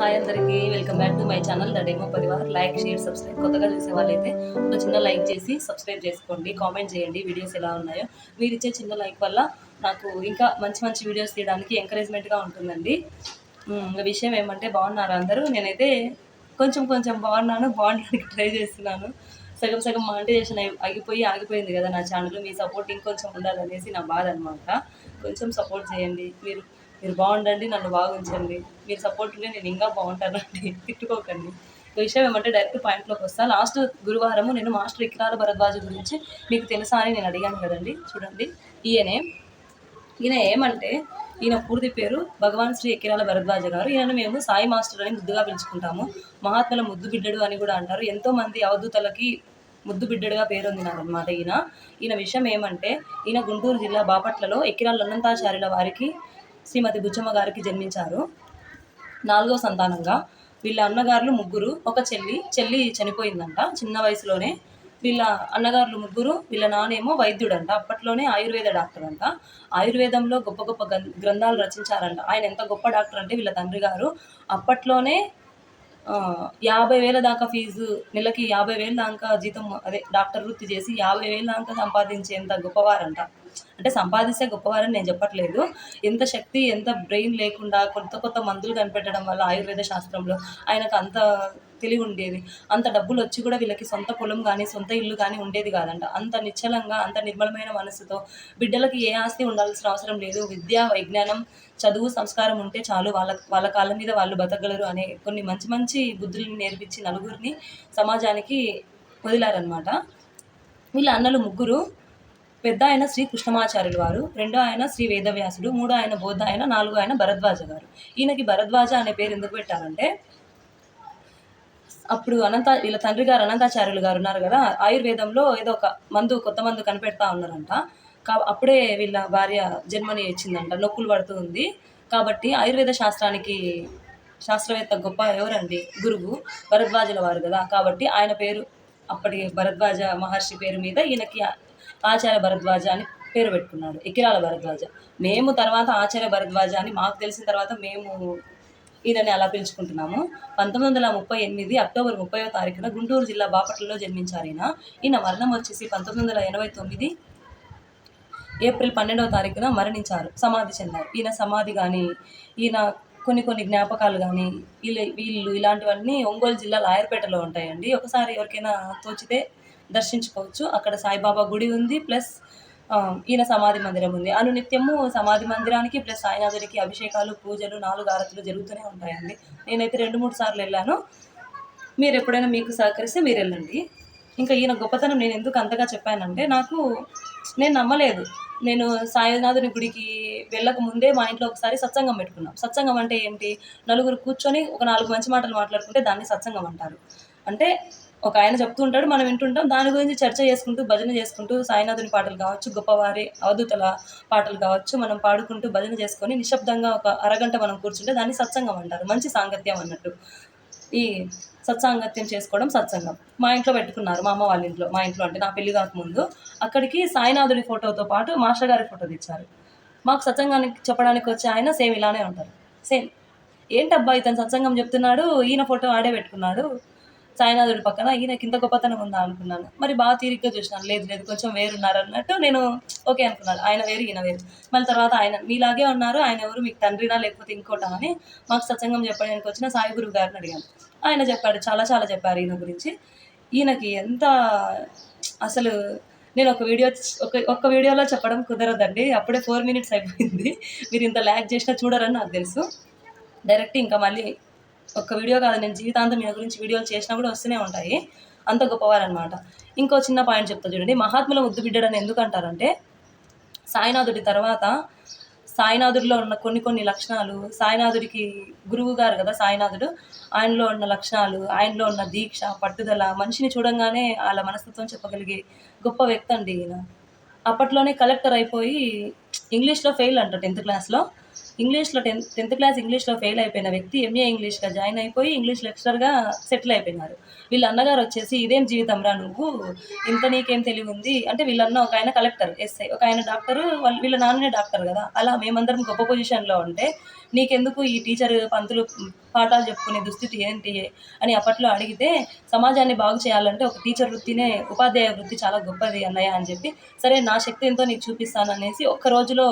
Hi అందరికీ welcome back to my channel the demo Parivar like share subscribe కొత్తగా చూసే వాళ్ళైతే ఒక చిన్న లైక్ చేసి సబ్స్క్రైబ్ చేసుకోండి. కామెంట్ చేయండి వీడియోస్ ఎలా ఉన్నాయో. మీరు ఇచ్చే చిన్న లైక్ వల్ల నాకు ఇంకా మంచి మంచి వీడియోస్ తీయడానికి ఎంకరేజ్మెంట్గా ఉంటుందండి. విషయం ఏమంటే బాగున్నారు అందరూ. నేనైతే కొంచెం కొంచెం బాగున్నాను బాగుండడానికి ట్రై చేస్తున్నాను. సగం సగం మానిటైజేషన్ అయి ఆగిపోయి ఆగిపోయింది కదా నా ఛానల్ మీ సపోర్ట్ ఇంకొంచెం ఉండాలనేసి నా బాధ అనమాట కొంచెం సపోర్ట్ చేయండి. మీరు మీరు బాగుండండి నన్ను బాగా ఉంచండి మీరు సపోర్ట్ ఉంటే నేను ఇంకా బాగుంటానండి తిట్టుకోకండి. ఈ విషయం ఏమంటే డైరెక్ట్ పాయింట్లోకి వస్తాను లాస్ట్ గురువారము నేను మాస్టర్ ఇక్రాల భరద్వాజ గురించి మీకు తెలుసా అని నేను అడిగాను కదండి. చూడండి. ఈయనే ఈయన ఏమంటే ఈయన పూర్తి పేరు భగవాన్ శ్రీ ఎక్కిరాల భరద్వాజ గారు. ఈయనను మేము సాయి మాస్టర్ అని ముద్దుగా పిలుచుకుంటాము. మహాత్ముల ముద్దు బిడ్డడు అని కూడా అంటారు. ఎంతోమంది అవధూతలకి ముద్దు బిడ్డడుగా పేరొందినారనమాట ఈయన. ఈయన విషయం ఏమంటే ఈయన గుంటూరు జిల్లా బాపట్లలో ఎక్కిరాల అనంతాచార్యుల వారికి శ్రీమతి బుచ్చమ్మ గారికి జన్మించారు. నాలుగో సంతానంగా. వీళ్ళ అన్నగారులు ముగ్గురు ఒక చెల్లి చెల్లి చనిపోయిందంట చిన్న వయసులోనే. వీళ్ళ అన్నగారులు ముగ్గురు వీళ్ళ నానేమో వైద్యుడంట అప్పట్లోనే ఆయుర్వేద డాక్టర్ అంట ఆయుర్వేదంలో గొప్ప గొప్ప గ్రంథాలు రచించారంట. ఆయన ఎంత గొప్ప డాక్టర్ అంటే వీళ్ళ తండ్రి గారు. అప్పట్లోనే యాభై వేల దాకా ఫీజు నెలకి యాభై వేల దాకా జీతం అదే డాక్టర్ వృత్తి చేసి యాభై వేల దాకా సంపాదించేంత గొప్పవారంట. అంటే సంపాదిస్తే గొప్పవారని నేను చెప్పట్లేదు. ఎంత శక్తి ఎంత బ్రెయిన్ లేకుండా కొత్త కొత్త మందులు కనిపెట్టడం వల్ల ఆయుర్వేద శాస్త్రంలో ఆయనకు అంత తెలివి ఉండేది. అంత డబ్బులు వచ్చి కూడా వీళ్ళకి సొంత పొలం కానీ సొంత ఇల్లు కానీ ఉండేది కాదంట. అంత నిశ్చలంగా అంత నిర్మలమైన మనసుతో బిడ్డలకి ఏ ఆస్తి ఉండాల్సిన అవసరం లేదు. విద్య వైజ్ఞానం చదువు సంస్కారం ఉంటే చాలు. వాళ్ళ వాళ్ళ కాళ్ళ మీద వాళ్ళు బతకగలరు అనే కొన్ని మంచి మంచి బుద్ధుల్ని నేర్పించి నలుగురిని సమాజానికి వదిలారనమాట వీళ్ళ అన్నలు ముగ్గురు పెద్ద ఆయన శ్రీ కృష్ణమాచార్యులు వారు రెండో ఆయన శ్రీ వేదవ్యాసుడు మూడో ఆయన బోధ ఆయన నాలుగో ఆయన భరద్వాజ గారు. ఈయనకి భరద్వాజ అనే పేరు ఎందుకు పెట్టారంటే అప్పుడు అనంత వీళ్ళ తండ్రి గారు అనంతాచార్యులు గారు ఉన్నారు కదా ఆయుర్వేదంలో ఏదో ఒక మందు కొత్త మందు కనిపెడతా ఉన్నారంట. కా అప్పుడే వీళ్ళ భార్య జన్మని ఇచ్చిందంట నొప్పులు పడుతూ ఉంది. కాబట్టి ఆయుర్వేద శాస్త్రానికి శాస్త్రవేత్త గొప్ప ఎవరండి? గురువు భరద్వాజుల వారు కదా. కాబట్టి ఆయన పేరు అప్పటి భరద్వాజ మహర్షి పేరు మీద ఈయనకి ఆచార్య భరద్వాజ అని పేరు పెట్టుకున్నాడు. ఎకిరాల భరద్వాజ. మేము తర్వాత ఆచార్య భరద్వాజ అని మాకు తెలిసిన తర్వాత మేము ఈయనని అలా పిలుచుకుంటున్నాము. పంతొమ్మిది వందల ముప్పై ఎనిమిది అక్టోబర్ ముప్పైవ తారీఖున గుంటూరు జిల్లా బాపట్లలో జన్మించారు ఈయన. ఈయన మరణం వచ్చేసి పంతొమ్మిది వందల ఎనభై తొమ్మిది ఏప్రిల్ పన్నెండవ తారీఖున మరణించారు. సమాధి చెందారు. ఈయన సమాధి కానీ ఈయన కొన్ని కొన్ని జ్ఞాపకాలు కానీ వీళ్ళు వీళ్ళు ఇలాంటివన్నీ ఒంగోలు జిల్లా లాయర్పేటలో ఉంటాయండి. ఒకసారి ఎవరికైనా తోచితే దర్శించుకోవచ్చు. అక్కడ సాయిబాబా గుడి ఉంది ప్లస్ ఈయన సమాధి మందిరం ఉంది. అనునిత్యము సమాధి మందిరానికి ప్లస్ సాయినాథుడికి అభిషేకాలు పూజలు నాలుగు ఆరతులు జరుగుతూనే ఉంటాయండి. నేనైతే రెండు మూడు సార్లు వెళ్ళాను. మీరు ఎప్పుడైనా మీకు సహకరిస్తే మీరు వెళ్ళండి. ఇంకా ఈయన గొప్పతనం నేను ఎందుకు అంతగా చెప్పానంటే నాకు నేను నమ్మలేదు. నేను సాయినాథుని గుడికి వెళ్ళక ముందే మా ఇంట్లో ఒకసారి సత్సంగం పెట్టుకున్నాం. సత్సంగం అంటే ఏంటి? నలుగురు కూర్చొని ఒక నాలుగు మంచి మాటలు మాట్లాడుకుంటే దాన్ని సత్సంగం అంటారు. అంటే ఒక ఆయన చెప్తూ ఉంటాడు మనం వింటుంటాం. దాని గురించి చర్చ చేసుకుంటూ భజన చేసుకుంటూ సాయినాథుని పాటలు కావచ్చు గొప్పవారి అవధూతల పాటలు కావచ్చు మనం పాడుకుంటూ భజన చేసుకొని నిశ్శబ్దంగా ఒక అరగంట మనం కూర్చుంటే దాన్ని సత్సంగం అంటారు. మంచి సాంగత్యం అన్నట్టు. ఈ సత్సాంగత్యం చేసుకోవడం సత్సంగం. మా ఇంట్లో పెట్టుకున్నారు మా అమ్మ వాళ్ళ ఇంట్లో. మా ఇంట్లో అంటే నా పెళ్ళి కాకముందు. అక్కడికి సాయినాథుడి ఫోటోతో పాటు మాస్టర్ గారి ఫోటో తెచ్చారు. మాకు సత్సంగానికి చెప్పడానికి వచ్చే ఆయన సేమ్ ఇలానే ఉంటారు. సేమ్. ఏంటబ్బా ఇతను సత్సంగం చెప్తున్నాడు ఈయన ఫోటో ఆడే పెట్టుకున్నాడు. సాయినాథుడి పక్కన ఈయనకి ఇంత గొప్పతనం ఉందా అనుకున్నాను. మరి బాగా తీరిగ్గా చూసినాను. లేదు లేదు కొంచెం వేరున్నారు అన్నట్టు నేను ఓకే అనుకున్నాను. ఆయన వేరు ఈయన వేరు. మళ్ళీ తర్వాత ఆయన మీలాగే ఉన్నారు. ఆయన ఎవరు? మీకు తండ్రినా లేకపోతే ఇంకోటా అని మాకు సత్సంగం చెప్పడానికి వచ్చిన సాయి గురువు గారిని అడిగాను. ఆయన చెప్పాడు చాలా చాలా చెప్పారు ఈయన గురించి. ఈయనకి ఎంత అసలు నేను ఒక వీడియో ఒక ఒక్క వీడియోలో చెప్పడం కుదరదండి. అప్పుడే ఫోర్ మినిట్స్ అయిపోయింది. మీరు ఇంత ల్యాక్ చేసినా చూడరని నాకు తెలుసు. డైరెక్ట్ ఇంకా మళ్ళీ ఒక్క వీడియో కాదు నేను జీవితాంతం ఈయన గురించి వీడియోలు చేసినా కూడా వస్తూనే ఉంటాయి. అంత గొప్పవారనమాట ఇంకో చిన్న పాయింట్ చెప్తా చూడండి. మహాత్ముల ముద్దు బిడ్డడని ఎందుకు అంటారంటే సాయినాథుడి తర్వాత సాయినాథుడిలో ఉన్న కొన్ని కొన్ని లక్షణాలు సాయినాథుడికి గురువు గారు కదా సాయినాథుడు ఆయనలో ఉన్న లక్షణాలు ఆయనలో ఉన్న దీక్ష పట్టుదల మనిషిని చూడంగానే వాళ్ళ మనస్తత్వం చెప్పగలిగే గొప్ప వ్యక్తి అండి ఈయన. అప్పట్లోనే కలెక్టర్ అయిపోయి ఇంగ్లీష్లో ఫెయిల్ అంట టెన్త్ క్లాస్లో. ఇంగ్లీష్లో టెన్త్ టెన్త్ క్లాస్ ఇంగ్లీష్లో ఫెయిల్ అయిపోయిన వ్యక్తి ఎంఏ ఇంగ్లీష్గా జాయిన్ అయిపోయి ఇంగ్లీష్ లెక్చరర్గా సెటిల్ అయిపోయినారు వీళ్ళ అన్నగారు వచ్చేసి ఇదేం జీవితం రా నువ్వు? ఇంత నీకేం తెలివి ఉంది? అంటే వీళ్ళన్న ఒక ఆయన కలెక్టర్ ఎస్ఐ ఒక ఆయన డాక్టర్ వాళ్ళు వీళ్ళ నాన్ననే డాక్టర్ కదా. అలా మేమందరం గొప్ప పొజిషన్లో ఉంటే నీకెందుకు ఈ టీచర్ పంతులు పాఠాలు చెప్పుకునే దుస్థితి ఏంటి అని అప్పట్లో అడిగితే సమాజాన్ని బాగు చేయాలంటే ఒక టీచర్ వృత్తినే ఉపాధ్యాయ వృత్తి చాలా గొప్పది అన్నయ్య అని చెప్పి సరే నా శక్తి ఎంతో నీకు చూపిస్తాను అనేసి ఒక్క రోజులో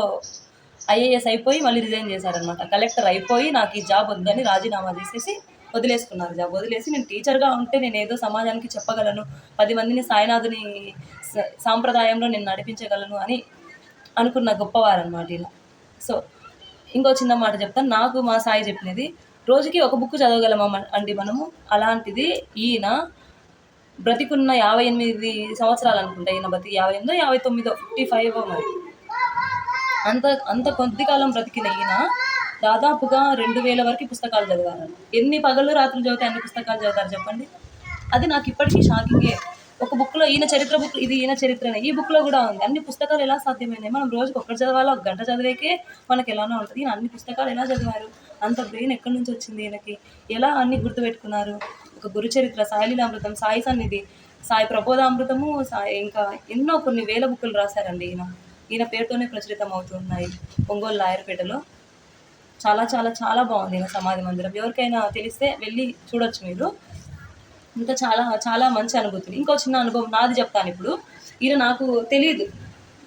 ఐఏఎస్ అయిపోయి మళ్ళీ రిజైన్ చేశారనమాట కలెక్టర్ అయిపోయి నాకు ఈ జాబ్ వద్దని రాజీనామా చేసేసి వదిలేసుకున్నారు జాబ్. వదిలేసి నేను టీచర్గా ఉంటే నేను ఏదో సమాజానికి చెప్పగలను పది మందిని సాయినాథుని సాంప్రదాయంలో నేను నడిపించగలను అని అనుకున్న గొప్పవారనమాట ఇలా ఈయన. సో ఇంకో చిన్న మాట చెప్తాను. నాకు మా సాయి చెప్పినది రోజుకి ఒక బుక్ చదవగలమా అండి మనము? అలాంటిది ఈయన బ్రతికున్న యాభై ఎనిమిది సంవత్సరాలు అనుకుంటా ఈయన బతికి యాభై ఎనిమిదో యాభై తొమ్మిదో ఫిఫ్టీ ఫైవ్ మరి. అంత అంత కొద్ది కాలం బ్రతికిన ఈయన దాదాపుగా రెండు వేల వరకు పుస్తకాలు చదివారు. ఎన్ని పగలు రాత్రులు చదివితే అన్ని పుస్తకాలు చదివారు చెప్పండి? అది నాకు ఇప్పటికీ షాకింగే. ఒక బుక్లో ఈయన చరిత్ర బుక్ ఇది ఈయన చరిత్రనే. ఈ బుక్లో కూడా ఉంది. అన్ని పుస్తకాలు ఎలా సాధ్యమైనాయి? మనం రోజుకి ఒక్కటి చదవాలో? ఒక గంట చదివేకే మనకి ఎలానో ఉంటుంది. ఈయన అన్ని పుస్తకాలు ఎలా చదివారు? అంత బ్రెయిన్ ఎక్కడి నుంచి వచ్చింది ఈయనకి? ఎలా అన్ని గుర్తుపెట్టుకున్నారు? ఒక గురు చరిత్ర సాయిలీలామృతం సాయి సన్నిధి సాయి ప్రబోధామృతము సాయి ఇంకా ఎన్నో కొన్ని వేల బుక్కులు రాశారండి ఈయన. ఈయన పేరుతోనే ప్రచురితం అవుతున్నాయి ఒంగోలు లాయర్పేటలో చాలా చాలా చాలా బాగుంది ఈయన సమాధి మందిరం. ఎవరికైనా తెలిస్తే వెళ్ళి చూడొచ్చు మీరు. ఇంకా చాలా చాలా మంచి అనుభూతులు ఇంకో చిన్న అనుభవం నాది చెప్తాను ఇప్పుడు. ఈయన నాకు తెలియదు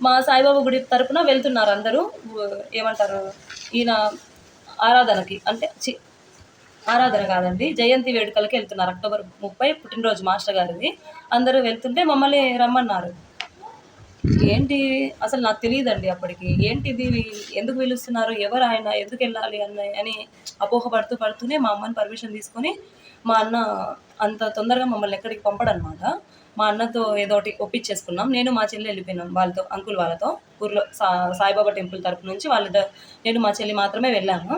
మా సాయిబాబా గుడి తరపున వెళ్తున్నారు అందరూ. ఏమంటారు? ఈయన ఆరాధనకి అంటే చి ఆరాధన కాదండి జయంతి వేడుకలకి వెళ్తున్నారు. అక్టోబర్ ముప్పై పుట్టినరోజు మాస్టర్ గారిది. అందరూ వెళ్తుంటే మమ్మల్ని రమ్మన్నారు. ఏంటి అసలు నాకు తెలియదండి అప్పటికి. ఏంటిది? ఎందుకు పిలుస్తున్నారు? ఎవరు ఆయన? ఎందుకు వెళ్ళాలి అన్న అని అపోహ పడుతూ పడుతూనే మా అమ్మని పర్మిషన్ తీసుకొని మా అన్న అంత తొందరగా మమ్మల్ని ఎక్కడికి పంపడనమాట. మా అన్నతో ఏదో ఒకటి ఒప్పించేసుకున్నాం. నేను మా చెల్లి వెళ్ళిపోయినాం వాళ్ళతో అంకుల్ వాళ్ళతో. ఊర్లో సా సాయిబాబా టెంపుల్ తరపు నుంచి వాళ్ళ నేను మా చెల్లి మాత్రమే వెళ్ళాము.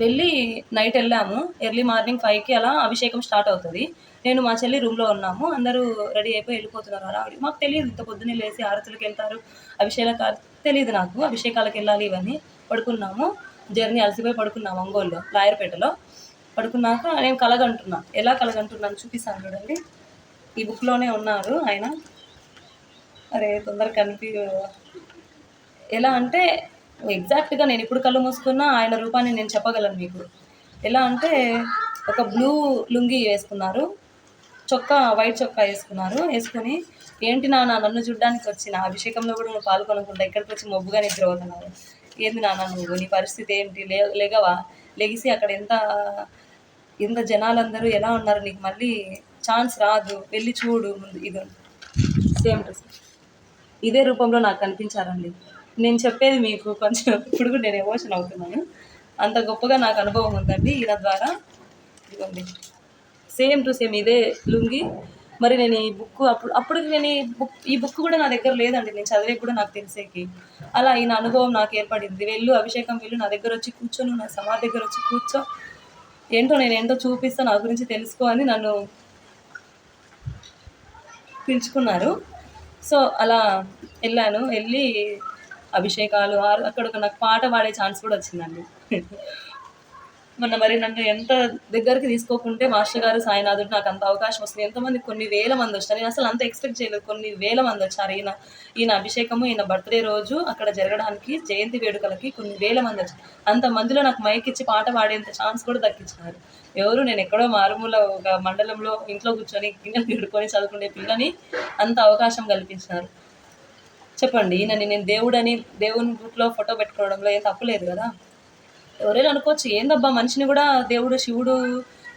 వెళ్ళి నైట్ వెళ్ళాము. ఎర్లీ మార్నింగ్ ఫైవ్కి అలా అభిషేకం స్టార్ట్ అవుతుంది. నేను మా చెల్లి రూమ్లో ఉన్నాము. అందరూ రెడీ అయిపోయి వెళ్ళిపోతున్నారు అలా. మాకు తెలియదు. ఇంత పొద్దున్నే లేచి ఆరతులకు వెళ్తారు. అభిషేక తెలియదు నాకు. అభిషేకాలకు వెళ్ళాలి ఇవన్నీ పడుకున్నాము. జర్నీ అలసిపోయి పడుకున్నాము ఒంగోలులో లాయర్పేటలో పడుకున్నాక నేను కలగంటున్నా. ఎలా కలగంటున్నాను చూపిస్తాను చూడండి. ఈ బుక్లోనే ఉన్నారు ఆయన. అరే తొందరగా కనిపి ఎలా అంటే ఎగ్జాక్ట్గా నేను ఇప్పుడు కళ్ళు మూసుకున్నా ఆయన రూపాన్ని నేను చెప్పగలను మీకు. ఎలా అంటే ఒక బ్లూ లుంగి వేసుకున్నారు చొక్కా వైట్ చొక్కా వేసుకున్నారు వేసుకొని ఏంటి నాన్న నన్ను చూడ్డానికి వచ్చిన? అభిషేకంలో కూడా నువ్వు పాల్గొనకుండా ఇక్కడికి వచ్చి మొబ్బుగా నిద్రపోతున్నారు. ఏంది నాన్న నువ్వు? నీ పరిస్థితి ఏంటి? లే లేగవా? లెగిసి అక్కడ ఎంత ఎంత జనాలందరూ ఎలా ఉన్నారు? నీకు మళ్ళీ ఛాన్స్ రాదు. వెళ్ళి చూడు ముందు ఇది సేమ్ టు సేమ్ ఇదే రూపంలో నాకు కనిపించారండి నేను చెప్పేది మీకు కొంచెం ఇప్పుడు కూడా నేను ఎమోషన్ అవుతున్నాను. అంత గొప్పగా నాకు అనుభవం ఉందండి ఈయన ద్వారా. ఇదిగోండి. సేమ్ టు సేమ్ ఇదే లుంగి. మరి నేను ఈ బుక్ అప్పుడు అప్పుడు నేను ఈ బుక్ ఈ బుక్ కూడా నా దగ్గర లేదండి. నేను చదివే కూడా నాకు తెలిసేకి. అలా ఈయన అనుభవం నాకు ఏర్పడింది. వెళ్ళు అభిషేకం వెళ్ళు నా దగ్గర వచ్చి కూర్చొని నా సమాధి దగ్గర వచ్చి కూర్చో. ఏంటో నేను ఏంటో చూపిస్తా నా గురించి తెలుసుకో అని నన్ను పిలుచుకున్నారు. సో అలా వెళ్ళాను. వెళ్ళి అభిషేకాలు అక్కడ ఒక నాకు పాట పాడే ఛాన్స్ కూడా వచ్చిందండి. మొన్న మరి నన్ను ఎంత దగ్గరికి తీసుకోకుంటే మాస్టర్ గారు సాయినాథుడు నాకు అంత అవకాశం వస్తుంది. ఎంతమంది కొన్ని వేల మంది వచ్చారు. నేను అసలు అంత ఎక్స్పెక్ట్ చేయలేదు. కొన్ని వేల మంది వచ్చారు. ఈయన ఈయన అభిషేకము ఈయన బర్త్డే రోజు అక్కడ జరగడానికి జయంతి వేడుకలకి కొన్ని వేల మంది వచ్చారు. అంత మందిలో నాకు మైక్ ఇచ్చి పాట పాడేంత ఛాన్స్ కూడా దక్కించినారు. ఎవరు? నేను ఎక్కడో మారుమూల ఒక మండలంలో ఇంట్లో కూర్చొని గిన్నెలు తిడుకొని చదువుకునే పిల్లని అంత అవకాశం కల్పించినారు. చెప్పండి ఈయనని నేను దేవుడని దేవుని బుక్లో ఫోటో పెట్టుకోవడంలో ఏం తప్పులేదు కదా? ఎవరైనా అనుకోవచ్చు ఏందబ్బా మనిషిని కూడా దేవుడు శివుడు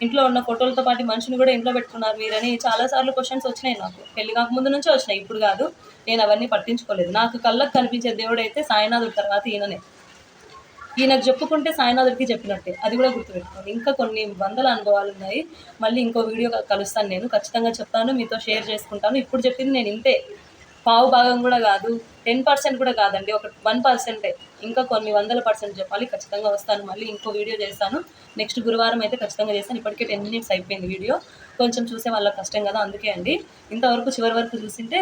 ఇంట్లో ఉన్న ఫోటోలతో పాటు మనిషిని కూడా ఇంట్లో పెట్టుకున్నారు మీరని చాలాసార్లు క్వశ్చన్స్ వచ్చినాయి నాకు. పెళ్ళి కాకముందు నుంచే వచ్చినాయి ఇప్పుడు కాదు. నేను అవన్నీ పట్టించుకోలేదు. నాకు కళ్ళకు కనిపించే దేవుడు అయితే సాయినాథుడి తర్వాత ఈయననే. ఈయనకు చెప్పుకుంటే సాయినాథుడికి చెప్పినట్టే. అది కూడా గుర్తుపెట్టుకోండి. ఇంకా కొన్ని వందల అనుభవాలు ఉన్నాయి. మళ్ళీ ఇంకో వీడియో కలుస్తాను నేను. ఖచ్చితంగా చెప్తాను. మీతో షేర్ చేసుకుంటాను. ఇప్పుడు చెప్పింది నేను ఇంతే. పావు భాగం కూడా కాదు టెన్ పర్సెంట్ కూడా కాదండి ఒక వన్ పర్సెంటే ఇంకా కొన్ని వందల పర్సెంట్ చెప్పాలి ఖచ్చితంగా వస్తాను మళ్ళీ ఇంకో వీడియో చేస్తాను. నెక్స్ట్ గురువారం అయితే ఖచ్చితంగా చేస్తాను ఇప్పటికే టెన్ మినిట్స్ అయిపోయింది వీడియో. కొంచెం చూసే వాళ్ళ కష్టం కదా అందుకే అండి. ఇంతవరకు చివరి వరకు చూసింటే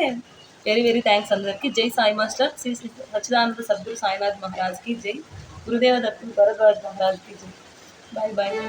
వెరీ వెరీ థ్యాంక్స్ అందరికీ. జై సాయి మాస్టర్ శ్రీ శ్రీ సచ్చిదానంద సద్గురు సాయినాథ్ మహారాజ్కి జై. గురుదేవ దత్తు భరద్వాజ్ మహారాజ్కి జై. Bye bye